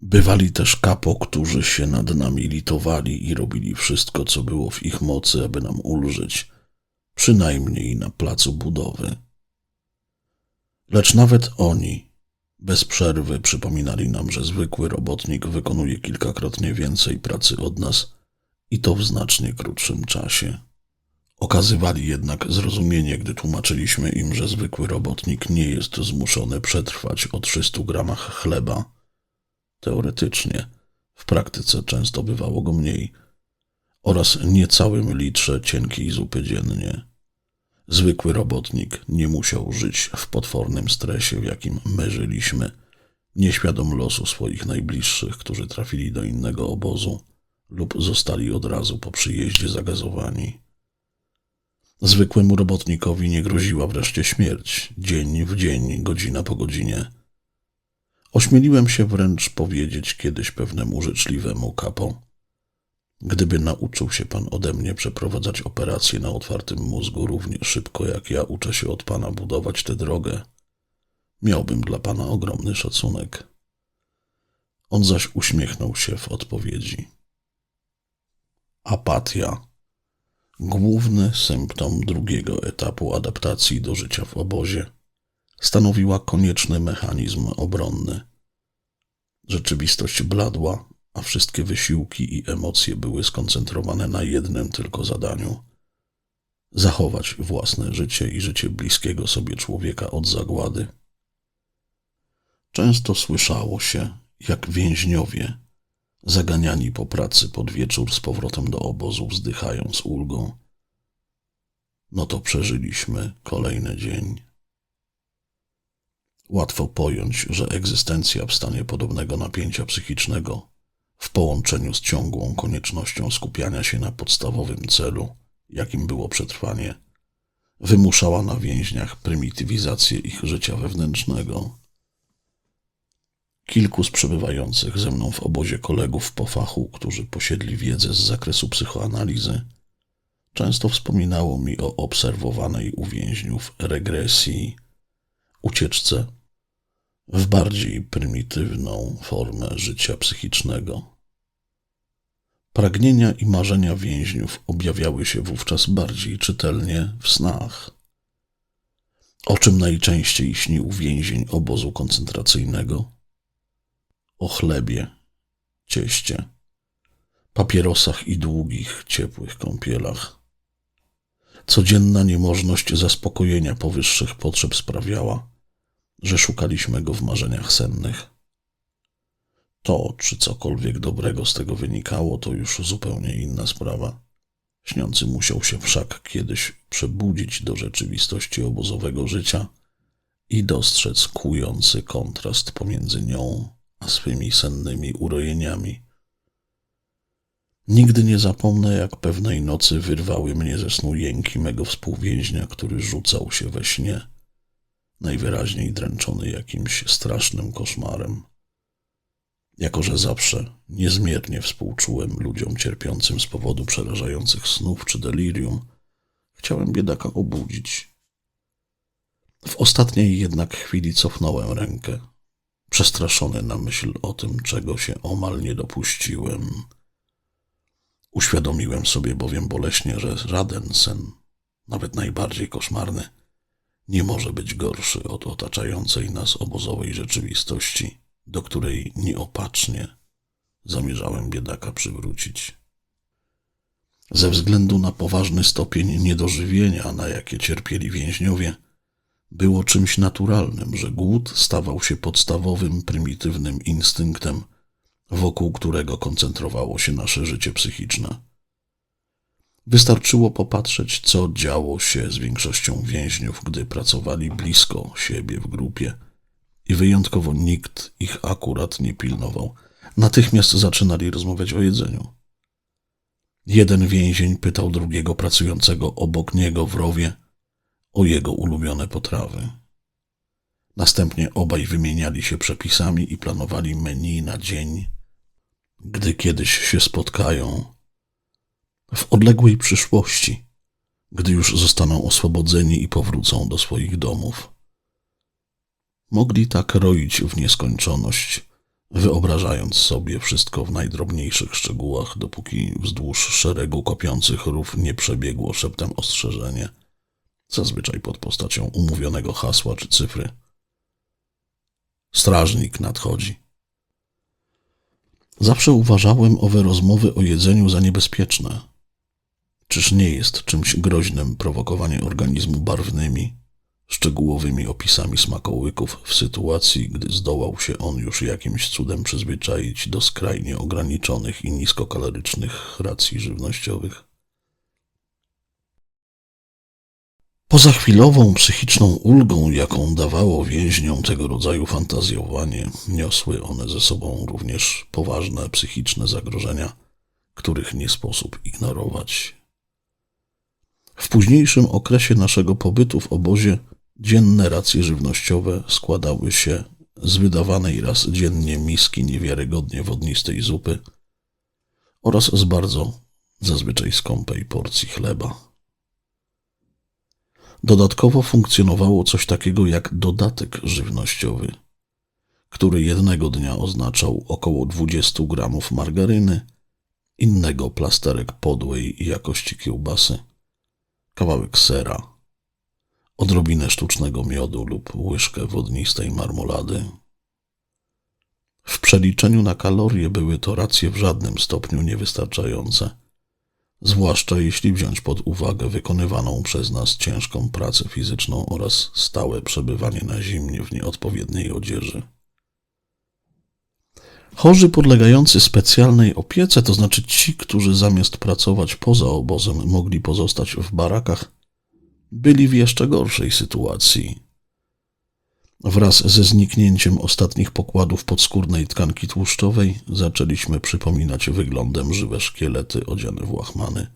Bywali też kapo, którzy się nad nami litowali i robili wszystko, co było w ich mocy, aby nam ulżyć, przynajmniej na placu budowy. Lecz nawet oni bez przerwy przypominali nam, że zwykły robotnik wykonuje kilkakrotnie więcej pracy od nas i to w znacznie krótszym czasie. Okazywali jednak zrozumienie, gdy tłumaczyliśmy im, że zwykły robotnik nie jest zmuszony przetrwać o 300 gramach chleba. Teoretycznie, w praktyce często bywało go mniej, oraz niecałym litrze cienkiej zupy dziennie. Zwykły robotnik nie musiał żyć w potwornym stresie, w jakim my żyliśmy, nieświadom losu swoich najbliższych, którzy trafili do innego obozu lub zostali od razu po przyjeździe zagazowani. Zwykłemu robotnikowi nie groziła wreszcie śmierć, dzień w dzień, godzina po godzinie. Ośmieliłem się wręcz powiedzieć kiedyś pewnemu życzliwemu kapo. Gdyby nauczył się pan ode mnie przeprowadzać operacje na otwartym mózgu równie szybko, jak ja uczę się od pana budować tę drogę, miałbym dla pana ogromny szacunek. On zaś uśmiechnął się w odpowiedzi. Apatia główny symptom drugiego etapu adaptacji do życia w obozie, stanowiła konieczny mechanizm obronny. Rzeczywistość bladła, a wszystkie wysiłki i emocje były skoncentrowane na jednym tylko zadaniu zachować własne życie i życie bliskiego sobie człowieka od zagłady. Często słyszało się, jak więźniowie, zaganiani po pracy pod wieczór z powrotem do obozu, wzdychają z ulgą. No to przeżyliśmy kolejny dzień. Łatwo pojąć, że egzystencja w stanie podobnego napięcia psychicznego, w połączeniu z ciągłą koniecznością skupiania się na podstawowym celu, jakim było przetrwanie, wymuszała na więźniach prymitywizację ich życia wewnętrznego. Kilku z przebywających ze mną w obozie kolegów po fachu, którzy posiedli wiedzę z zakresu psychoanalizy, często wspominało mi o obserwowanej u więźniów regresji, ucieczce w bardziej prymitywną formę życia psychicznego. Pragnienia i marzenia więźniów objawiały się wówczas bardziej czytelnie w snach. O czym najczęściej śnił więzień obozu koncentracyjnego? O chlebie, cieście, papierosach i długich, ciepłych kąpielach. Codzienna niemożność zaspokojenia powyższych potrzeb sprawiała, że szukaliśmy go w marzeniach sennych. To, czy cokolwiek dobrego z tego wynikało, to już zupełnie inna sprawa. Śniący musiał się wszak kiedyś przebudzić do rzeczywistości obozowego życia i dostrzec kłujący kontrast pomiędzy nią a swymi sennymi urojeniami. Nigdy nie zapomnę, jak pewnej nocy wyrwały mnie ze snu jęki mego współwięźnia, który rzucał się we śnie, najwyraźniej dręczony jakimś strasznym koszmarem. Jako, że zawsze niezmiernie współczułem ludziom cierpiącym z powodu przerażających snów czy delirium, chciałem biedaka obudzić. W ostatniej jednak chwili cofnąłem rękę, przestraszony na myśl o tym, czego się omal nie dopuściłem. Uświadomiłem sobie bowiem boleśnie, że żaden sen, nawet najbardziej koszmarny, nie może być gorszy od otaczającej nas obozowej rzeczywistości, do której nieopatrznie zamierzałem biedaka przywrócić. Ze względu na poważny stopień niedożywienia, na jakie cierpieli więźniowie, było czymś naturalnym, że głód stawał się podstawowym, prymitywnym instynktem, wokół którego koncentrowało się nasze życie psychiczne. Wystarczyło popatrzeć, co działo się z większością więźniów, gdy pracowali blisko siebie w grupie i wyjątkowo nikt ich akurat nie pilnował. Natychmiast zaczynali rozmawiać o jedzeniu. Jeden więzień pytał drugiego pracującego obok niego w rowie o jego ulubione potrawy. Następnie obaj wymieniali się przepisami i planowali menu na dzień, gdy kiedyś się spotkają w odległej przyszłości, gdy już zostaną oswobodzeni i powrócą do swoich domów. Mogli tak roić w nieskończoność, wyobrażając sobie wszystko w najdrobniejszych szczegółach, dopóki wzdłuż szeregu kopiących rów nie przebiegło szeptem ostrzeżenie, zazwyczaj pod postacią umówionego hasła czy cyfry. Strażnik nadchodzi. Zawsze uważałem owe rozmowy o jedzeniu za niebezpieczne. Czyż nie jest czymś groźnym prowokowanie organizmu barwnymi, szczegółowymi opisami smakołyków w sytuacji, gdy zdołał się on już jakimś cudem przyzwyczaić do skrajnie ograniczonych i niskokalorycznych racji żywnościowych? Poza chwilową psychiczną ulgą, jaką dawało więźniom tego rodzaju fantazjowanie, niosły one ze sobą również poważne psychiczne zagrożenia, których nie sposób ignorować. W późniejszym okresie naszego pobytu w obozie dzienne racje żywnościowe składały się z wydawanej raz dziennie miski niewiarygodnie wodnistej zupy oraz z bardzo zazwyczaj skąpej porcji chleba. Dodatkowo funkcjonowało coś takiego jak dodatek żywnościowy, który jednego dnia oznaczał około 20 gramów margaryny, innego plasterek podłej jakości kiełbasy, kawałek sera, odrobinę sztucznego miodu lub łyżkę wodnistej marmolady. W przeliczeniu na kalorie były to racje w żadnym stopniu niewystarczające – zwłaszcza jeśli wziąć pod uwagę wykonywaną przez nas ciężką pracę fizyczną oraz stałe przebywanie na zimnie w nieodpowiedniej odzieży. Chorzy podlegający specjalnej opiece, to znaczy ci, którzy zamiast pracować poza obozem mogli pozostać w barakach, byli w jeszcze gorszej sytuacji. Wraz ze zniknięciem ostatnich pokładów podskórnej tkanki tłuszczowej zaczęliśmy przypominać wyglądem żywe szkielety odziane w łachmany.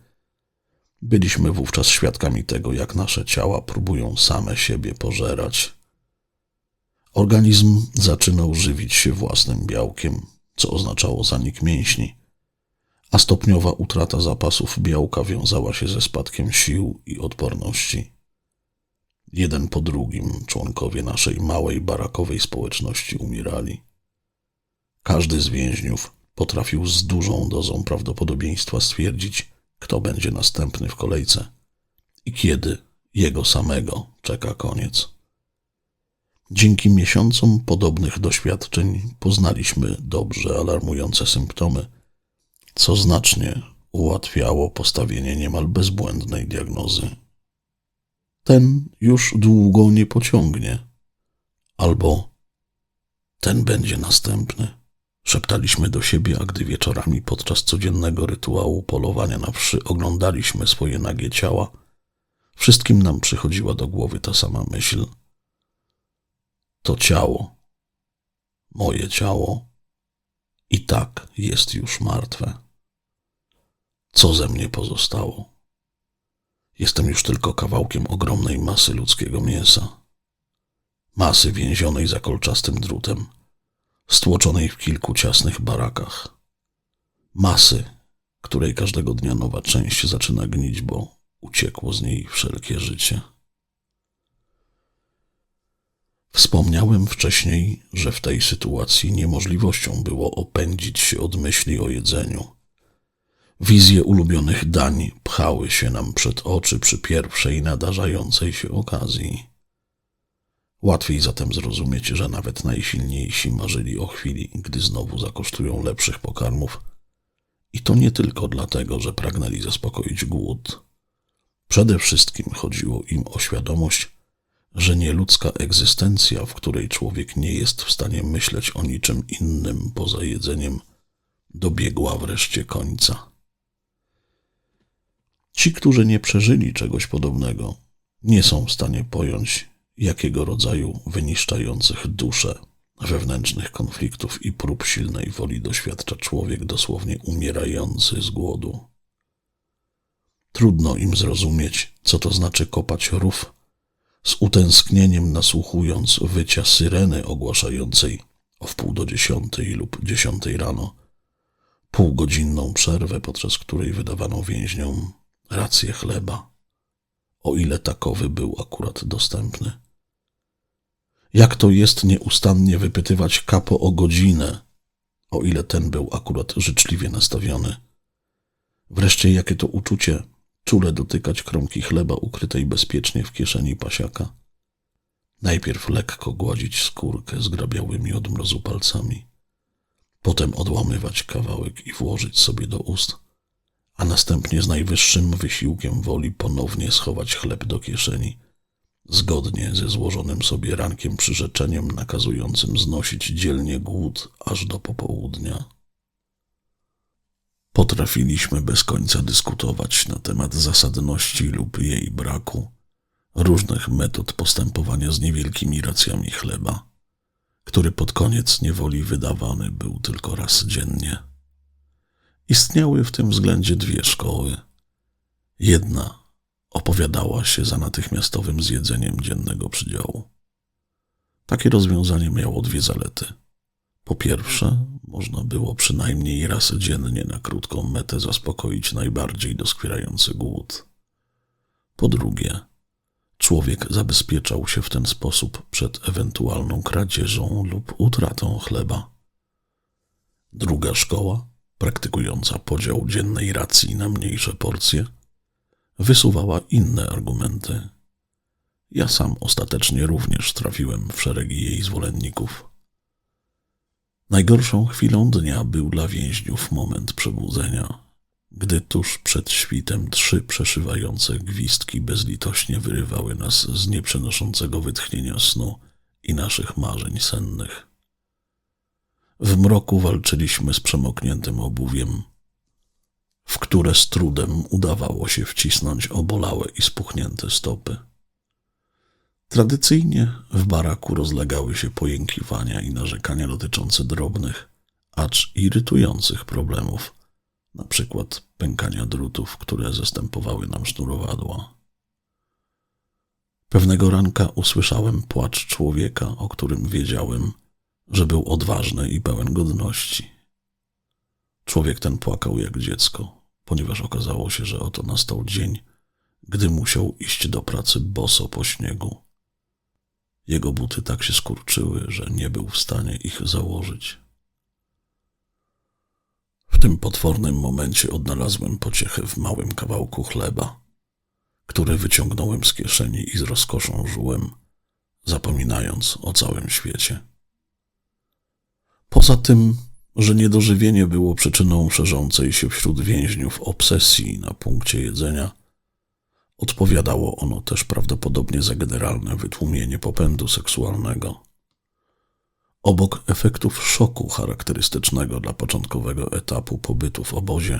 Byliśmy wówczas świadkami tego, jak nasze ciała próbują same siebie pożerać. Organizm zaczynał żywić się własnym białkiem, co oznaczało zanik mięśni, a stopniowa utrata zapasów białka wiązała się ze spadkiem sił i odporności. Jeden po drugim członkowie naszej małej barakowej społeczności umierali. Każdy z więźniów potrafił z dużą dozą prawdopodobieństwa stwierdzić, kto będzie następny w kolejce i kiedy jego samego czeka koniec. Dzięki miesiącom podobnych doświadczeń poznaliśmy dobrze alarmujące symptomy, co znacznie ułatwiało postawienie niemal bezbłędnej diagnozy ten już długo nie pociągnie. Albo ten będzie następny. Szeptaliśmy do siebie, a gdy wieczorami podczas codziennego rytuału polowania na wszy oglądaliśmy swoje nagie ciała, wszystkim nam przychodziła do głowy ta sama myśl. To ciało, moje ciało, i tak jest już martwe. Co ze mnie pozostało? Jestem już tylko kawałkiem ogromnej masy ludzkiego mięsa. Masy więzionej za kolczastym drutem, stłoczonej w kilku ciasnych barakach. Masy, której każdego dnia nowa część zaczyna gnić, bo uciekło z niej wszelkie życie. Wspomniałem wcześniej, że w tej sytuacji niemożliwością było opędzić się od myśli o jedzeniu Wizje ulubionych dań pchały się nam przed oczy przy pierwszej nadarzającej się okazji. Łatwiej zatem zrozumieć, że nawet najsilniejsi marzyli o chwili, gdy znowu zakosztują lepszych pokarmów. I to nie tylko dlatego, że pragnęli zaspokoić głód. Przede wszystkim chodziło im o świadomość, że nieludzka egzystencja, w której człowiek nie jest w stanie myśleć o niczym innym poza jedzeniem, dobiegła wreszcie końca. Ci, którzy nie przeżyli czegoś podobnego, nie są w stanie pojąć, jakiego rodzaju wyniszczających duszę, wewnętrznych konfliktów i prób silnej woli doświadcza człowiek dosłownie umierający z głodu. Trudno im zrozumieć, co to znaczy kopać rów, z utęsknieniem nasłuchując wycia syreny ogłaszającej o wpół do dziesiątej lub dziesiątej rano półgodzinną przerwę, podczas której wydawano więźniom rację chleba, o ile takowy był akurat dostępny. Jak to jest nieustannie wypytywać kapo o godzinę, o ile ten był akurat życzliwie nastawiony. Wreszcie jakie to uczucie czule dotykać kromki chleba ukrytej bezpiecznie w kieszeni pasiaka. Najpierw lekko gładzić skórkę zgrabiałymi od mrozu palcami, potem odłamywać kawałek i włożyć sobie do ust, a następnie z najwyższym wysiłkiem woli ponownie schować chleb do kieszeni, zgodnie ze złożonym sobie rankiem przyrzeczeniem nakazującym znosić dzielnie głód aż do popołudnia. Potrafiliśmy bez końca dyskutować na temat zasadności lub jej braku, różnych metod postępowania z niewielkimi racjami chleba, który pod koniec niewoli wydawany był tylko raz dziennie. Istniały w tym względzie dwie szkoły. Jedna opowiadała się za natychmiastowym zjedzeniem dziennego przydziału. Takie rozwiązanie miało dwie zalety. Po pierwsze, można było przynajmniej raz dziennie na krótką metę zaspokoić najbardziej doskwierający głód. Po drugie, człowiek zabezpieczał się w ten sposób przed ewentualną kradzieżą lub utratą chleba. Druga szkoła, praktykująca podział dziennej racji na mniejsze porcje, wysuwała inne argumenty. Ja sam ostatecznie również trafiłem w szeregi jej zwolenników. Najgorszą chwilą dnia był dla więźniów moment przebudzenia, gdy tuż przed świtem trzy przeszywające gwizdki bezlitośnie wyrywały nas z nieprzenoszącego wytchnienia snu i naszych marzeń sennych. W mroku walczyliśmy z przemokniętym obuwiem, w które z trudem udawało się wcisnąć obolałe i spuchnięte stopy. Tradycyjnie w baraku rozlegały się pojękiwania i narzekania dotyczące drobnych, acz irytujących problemów, na przykład pękania drutów, które zastępowały nam sznurowadła. Pewnego ranka usłyszałem płacz człowieka, o którym wiedziałem, że był odważny i pełen godności. Człowiek ten płakał jak dziecko, ponieważ okazało się, że oto nastał dzień, gdy musiał iść do pracy boso po śniegu. Jego buty tak się skurczyły, że nie był w stanie ich założyć. W tym potwornym momencie odnalazłem pociechę w małym kawałku chleba, który wyciągnąłem z kieszeni i z rozkoszą żułem, zapominając o całym świecie. Poza tym, że niedożywienie było przyczyną szerzącej się wśród więźniów obsesji na punkcie jedzenia, Odpowiadało ono też prawdopodobnie za generalne wytłumienie popędu seksualnego. Obok efektów szoku charakterystycznego dla początkowego etapu pobytu w obozie,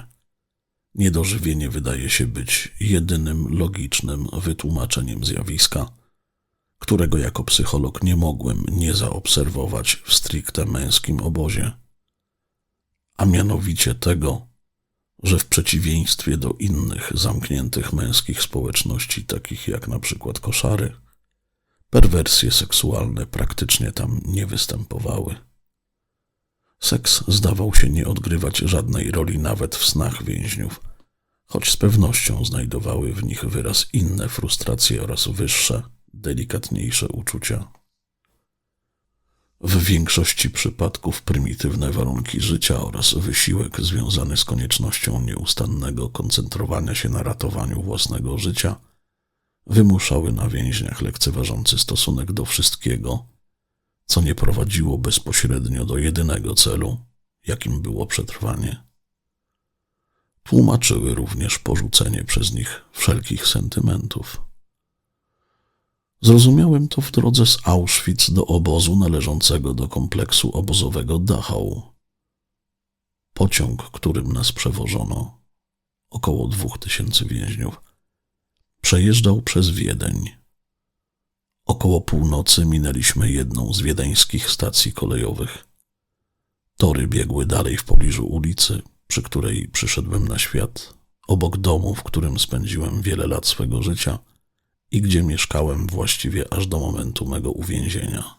niedożywienie wydaje się być jedynym logicznym wytłumaczeniem zjawiska, którego jako psycholog nie mogłem nie zaobserwować w stricte męskim obozie, a mianowicie tego, że w przeciwieństwie do innych zamkniętych męskich społeczności, takich jak na przykład koszary, perwersje seksualne praktycznie tam nie występowały. Seks zdawał się nie odgrywać żadnej roli nawet w snach więźniów, choć z pewnością znajdowały w nich wyraz inne frustracje oraz wyższe, delikatniejsze uczucia. W większości przypadków prymitywne warunki życia oraz wysiłek związany z koniecznością nieustannego koncentrowania się na ratowaniu własnego życia wymuszały na więźniach lekceważący stosunek do wszystkiego, co nie prowadziło bezpośrednio do jedynego celu, jakim było przetrwanie. Tłumaczyły również porzucenie przez nich wszelkich sentymentów. Zrozumiałem to w drodze z Auschwitz do obozu należącego do kompleksu obozowego Dachau. Pociąg, którym nas przewożono, około dwóch tysięcy więźniów, przejeżdżał przez Wiedeń. Około północy minęliśmy jedną z wiedeńskich stacji kolejowych. Tory biegły dalej w pobliżu ulicy, przy której przyszedłem na świat, obok domu, w którym spędziłem wiele lat swego życia – i gdzie mieszkałem właściwie aż do momentu mego uwięzienia.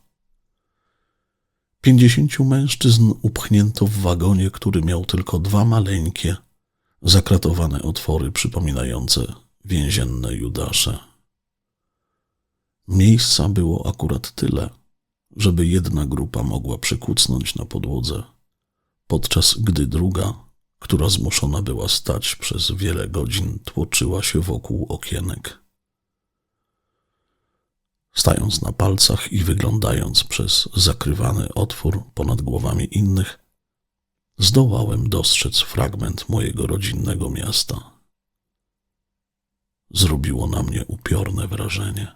Pięćdziesięciu mężczyzn upchnięto w wagonie, który miał tylko dwa maleńkie, zakratowane otwory przypominające więzienne Judasze. Miejsca było akurat tyle, żeby jedna grupa mogła przykucnąć na podłodze, podczas gdy druga, która zmuszona była stać przez wiele godzin, tłoczyła się wokół okienek. Stając na palcach i wyglądając przez zakrywany otwór ponad głowami innych, zdołałem dostrzec fragment mojego rodzinnego miasta. Zrobiło na mnie upiorne wrażenie.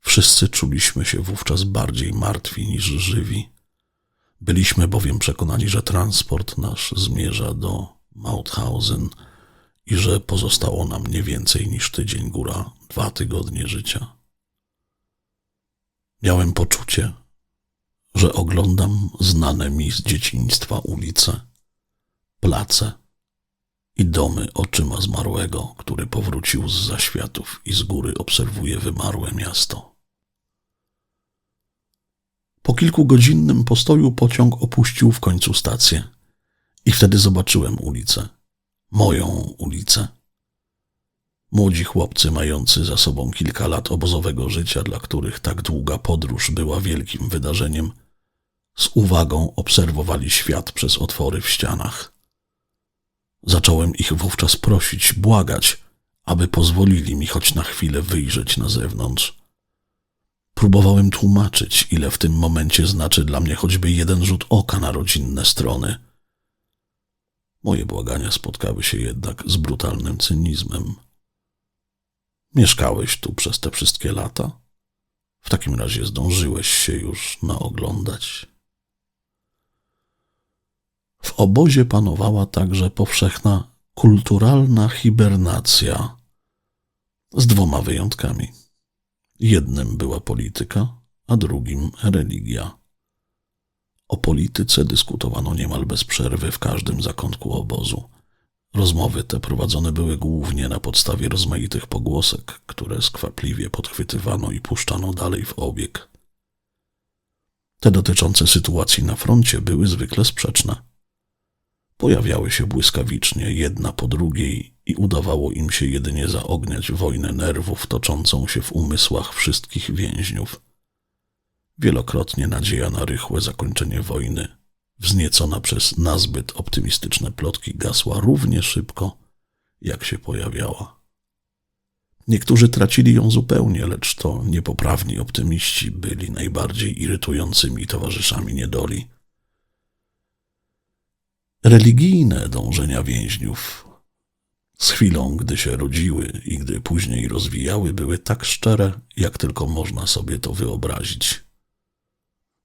Wszyscy czuliśmy się wówczas bardziej martwi niż żywi. Byliśmy bowiem przekonani, że transport nasz zmierza do Mauthausen i że pozostało nam nie więcej niż tydzień góra, dwa tygodnie życia. Miałem poczucie, że oglądam znane mi z dzieciństwa ulice, place i domy oczyma zmarłego, który powrócił z zaświatów i z góry obserwuje wymarłe miasto. Po kilkugodzinnym postoju pociąg opuścił w końcu stację i wtedy zobaczyłem ulicę, moją ulicę. Młodzi chłopcy mający za sobą kilka lat obozowego życia, dla których tak długa podróż była wielkim wydarzeniem, z uwagą obserwowali świat przez otwory w ścianach. Zacząłem ich wówczas prosić, błagać, aby pozwolili mi choć na chwilę wyjrzeć na zewnątrz. Próbowałem tłumaczyć, ile w tym momencie znaczy dla mnie choćby jeden rzut oka na rodzinne strony. Moje błagania spotkały się jednak z brutalnym cynizmem. Mieszkałeś tu przez te wszystkie lata? W takim razie zdążyłeś się już naoglądać. W obozie panowała także powszechna kulturalna hibernacja, z dwoma wyjątkami. Jednym była polityka, a drugim religia. O polityce dyskutowano niemal bez przerwy w każdym zakątku obozu. Rozmowy te prowadzone były głównie na podstawie rozmaitych pogłosek, które skwapliwie podchwytywano i puszczano dalej w obieg. Te dotyczące sytuacji na froncie były zwykle sprzeczne. Pojawiały się błyskawicznie, jedna po drugiej, i udawało im się jedynie zaogniać wojnę nerwów toczącą się w umysłach wszystkich więźniów. Wielokrotnie nadzieja na rychłe zakończenie wojny, wzniecona przez nazbyt optymistyczne plotki, gasła równie szybko, jak się pojawiała. Niektórzy tracili ją zupełnie, lecz to niepoprawni optymiści byli najbardziej irytującymi towarzyszami niedoli. Religijne dążenia więźniów z chwilą, gdy się rodziły i gdy później rozwijały, były tak szczere, jak tylko można sobie to wyobrazić.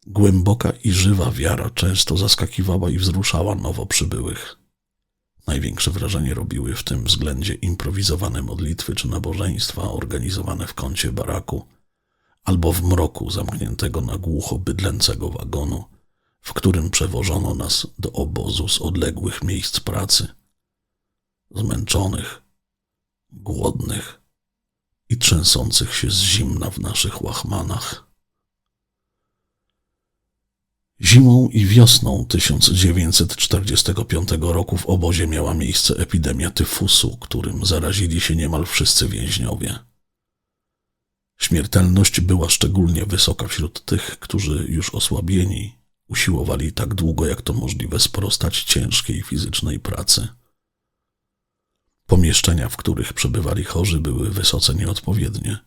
Głęboka i żywa wiara często zaskakiwała i wzruszała nowo przybyłych. Największe wrażenie robiły w tym względzie improwizowane modlitwy czy nabożeństwa organizowane w kącie baraku albo w mroku zamkniętego na głucho bydlęcego wagonu, w którym przewożono nas do obozu z odległych miejsc pracy zmęczonych, głodnych i trzęsących się z zimna w naszych łachmanach. Zimą i wiosną 1945 roku w obozie miała miejsce epidemia tyfusu, którym zarazili się niemal wszyscy więźniowie. Śmiertelność była szczególnie wysoka wśród tych, którzy już osłabieni usiłowali tak długo jak to możliwe sprostać ciężkiej fizycznej pracy. Pomieszczenia, w których przebywali chorzy, były wysoce nieodpowiednie.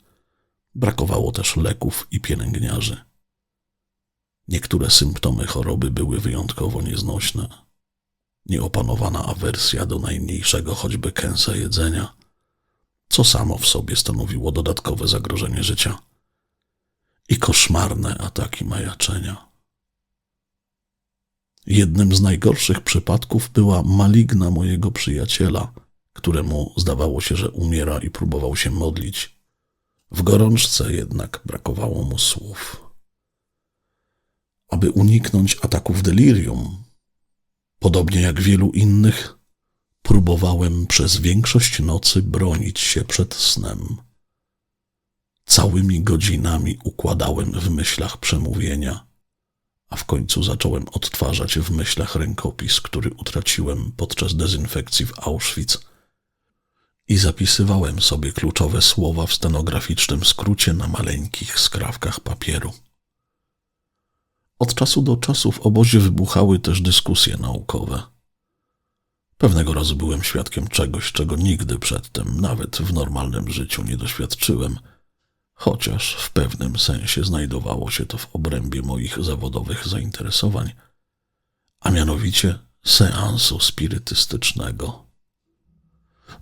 Brakowało też leków i pielęgniarzy. Niektóre symptomy choroby były wyjątkowo nieznośne. Nieopanowana awersja do najmniejszego choćby kęsa jedzenia, co samo w sobie stanowiło dodatkowe zagrożenie życia. I koszmarne ataki majaczenia. Jednym z najgorszych przypadków była maligna mojego przyjaciela – któremu zdawało się, że umiera i próbował się modlić. W gorączce jednak brakowało mu słów. Aby uniknąć ataków delirium, podobnie jak wielu innych, próbowałem przez większość nocy bronić się przed snem. Całymi godzinami układałem w myślach przemówienia, a w końcu zacząłem odtwarzać w myślach rękopis, który utraciłem podczas dezynfekcji w Auschwitz i zapisywałem sobie kluczowe słowa w stenograficznym skrócie na maleńkich skrawkach papieru. Od czasu do czasu w obozie wybuchały też dyskusje naukowe. Pewnego razu byłem świadkiem czegoś, czego nigdy przedtem, nawet w normalnym życiu, nie doświadczyłem, chociaż w pewnym sensie znajdowało się to w obrębie moich zawodowych zainteresowań, a mianowicie seansu spirytystycznego.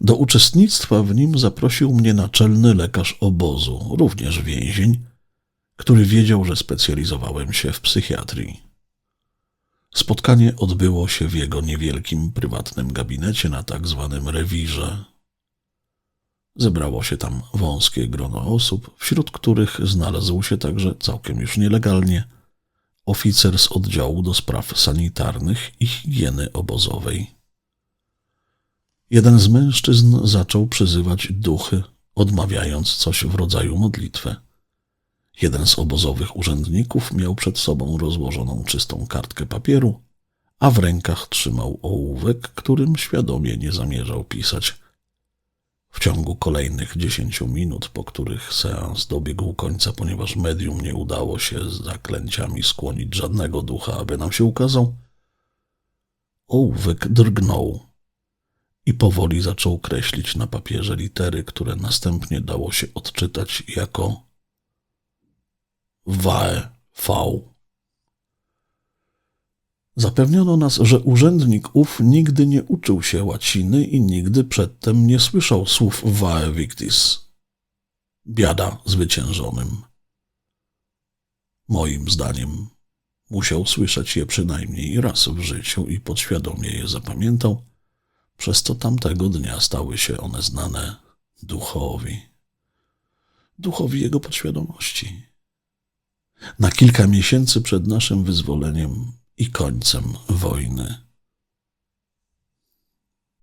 Do uczestnictwa w nim zaprosił mnie naczelny lekarz obozu, również więzień, który wiedział, że specjalizowałem się w psychiatrii. Spotkanie odbyło się w jego niewielkim prywatnym gabinecie na tak zwanym rewirze. Zebrało się tam wąskie grono osób, wśród których znalazł się także całkiem już nielegalnie oficer z oddziału do spraw sanitarnych i higieny obozowej. Jeden z mężczyzn zaczął przyzywać duchy, odmawiając coś w rodzaju modlitwy. Jeden z obozowych urzędników miał przed sobą rozłożoną czystą kartkę papieru, a w rękach trzymał ołówek, którym świadomie nie zamierzał pisać. W ciągu kolejnych dziesięciu minut, po których seans dobiegł końca, ponieważ medium nie udało się z zaklęciami skłonić żadnego ducha, aby nam się ukazał, ołówek drgnął i powoli zaczął kreślić na papierze litery, które następnie dało się odczytać jako WE, V. Zapewniono nas, że urzędnik ów nigdy nie uczył się łaciny i nigdy przedtem nie słyszał słów Vae Victis. Biada zwyciężonym. Moim zdaniem musiał słyszeć je przynajmniej raz w życiu i podświadomie je zapamiętał, przez co tamtego dnia stały się one znane duchowi. Duchowi jego podświadomości na kilka miesięcy przed naszym wyzwoleniem i końcem wojny.